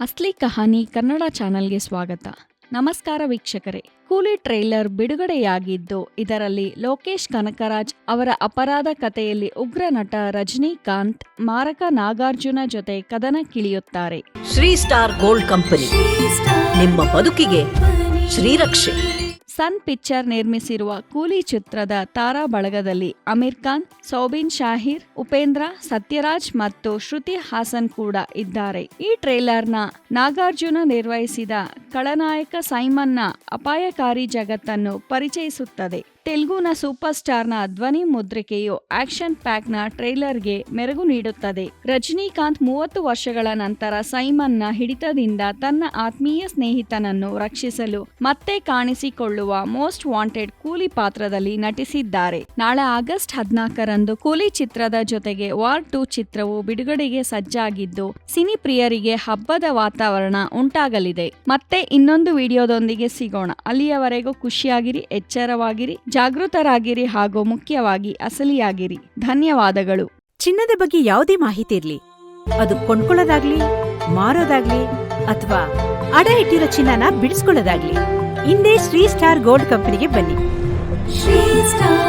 ಅಸ್ಲಿ ಕಹಾನಿ ಕನ್ನಡ ಚಾನೆಲ್ಗೆ ಸ್ವಾಗತ. ನಮಸ್ಕಾರ ವೀಕ್ಷಕರೇ. ಕೂಲಿ ಟ್ರೈಲರ್ ಬಿಡುಗಡೆಯಾಗಿದ್ದು, ಇದರಲ್ಲಿ ಲೋಕೇಶ್ ಕನಕರಾಜ್ ಅವರ ಅಪರಾಧ ಕಥೆಯಲ್ಲಿ ಉಗ್ರ ನಟ ರಜನಿಕಾಂತ್, ಮಾರಕ ನಾಗಾರ್ಜುನ ಜೊತೆ ಕದನಕ್ಕಿಳಿಯುತ್ತಾರೆ ಶ್ರೀ ಸ್ಟಾರ್ ಗೋಲ್ಡ್ ಕಂಪನಿ. ನಿಮ್ಮ ಬದುಕಿಗೆ ಶ್ರೀರಕ್ಷೆ. ಸನ್ ಪಿಕ್ಚರ್ ನಿರ್ಮಿಸಿರುವ ಕೂಲಿ ಚಿತ್ರದ ತಾರಾ ಬಳಗದಲ್ಲಿ ಅಮೀರ್ ಖಾನ್, ಸೌಬಿನ್ ಶಾಹಿರ್, ಉಪೇಂದ್ರ, ಸತ್ಯರಾಜ್ ಮತ್ತು ಶ್ರುತಿ ಹಾಸನ್ ಕೂಡ ಇದ್ದಾರೆ. ಈ ಟ್ರೇಲರ್ನ ನಾಗಾರ್ಜುನ ನಿರ್ವಹಿಸಿದ ಖಳನಾಯಕ ಸೈಮನ್ನ ಅಪಾಯಕಾರಿ ಜಗತ್ತನ್ನು ಪರಿಚಯಿಸುತ್ತದೆ. ತೆಲುಗುನ ಸೂಪರ್ ಸ್ಟಾರ್ನ ಧ್ವನಿ ಮುದ್ರಿಕೆಯು ಆಕ್ಷನ್ ಪ್ಯಾಕ್ನ ಟ್ರೈಲರ್ಗೆ ಮೆರುಗು ನೀಡುತ್ತದೆ. ರಜನಿಕಾಂತ್ ಮೂವತ್ತು ವರ್ಷಗಳ ನಂತರ ಸೈಮನ್ನ ಹಿಡಿತದಿಂದ ತನ್ನ ಆತ್ಮೀಯ ಸ್ನೇಹಿತನನ್ನು ರಕ್ಷಿಸಲು ಮತ್ತೆ ಕಾಣಿಸಿಕೊಳ್ಳುವ ಮೋಸ್ಟ್ ವಾಂಟೆಡ್ ಕೂಲಿ ಪಾತ್ರದಲ್ಲಿ ನಟಿಸಿದ್ದಾರೆ. ನಾಳೆ ಆಗಸ್ಟ್ ಹದಿನಾಲ್ಕರಂದು ಕೂಲಿ ಚಿತ್ರದ ಜೊತೆಗೆ ವಾರ್ ಟು ಚಿತ್ರವು ಬಿಡುಗಡೆಗೆ ಸಜ್ಜಾಗಿದ್ದು, ಸಿನಿ ಪ್ರಿಯರಿಗೆ ಹಬ್ಬದ ವಾತಾವರಣ ಉಂಟಾಗಲಿದೆ. ಮತ್ತೆ ಇನ್ನೊಂದು ವಿಡಿಯೋದೊಂದಿಗೆ ಸಿಗೋಣ. ಅಲ್ಲಿಯವರೆಗೂ ಖುಷಿಯಾಗಿರಿ, ಎಚ್ಚರವಾಗಿರಿ. ಜಾಗೃತರಾಗಿರಿ ಹಾಗೂ ಮುಖ್ಯವಾಗಿ ಅಸಲಿಯಾಗಿರಿ. ಧನ್ಯವಾದಗಳು. ಚಿನ್ನದ ಬಗ್ಗೆ ಯಾವುದೇ ಮಾಹಿತಿ ಇರಲಿ. ಅದು ಕೊಂಡ್ಕೊಳ್ಳೋದಾಗ್ಲಿ ಮಾರೋದಾಗ್ಲಿ ಅಥವಾ ಅಡ ಇಟ್ಟಿರೋ ಚಿನ್ನನ ಬಿಡಿಸ್ಕೊಳ್ಳೋದಾಗ್ಲಿ ಹಿಂದೆ ಶ್ರೀ ಸ್ಟಾರ್ ಗೋಲ್ಡ್ ಕಂಪನಿಗೆ ಬನ್ನಿ. ಶ್ರೀ Star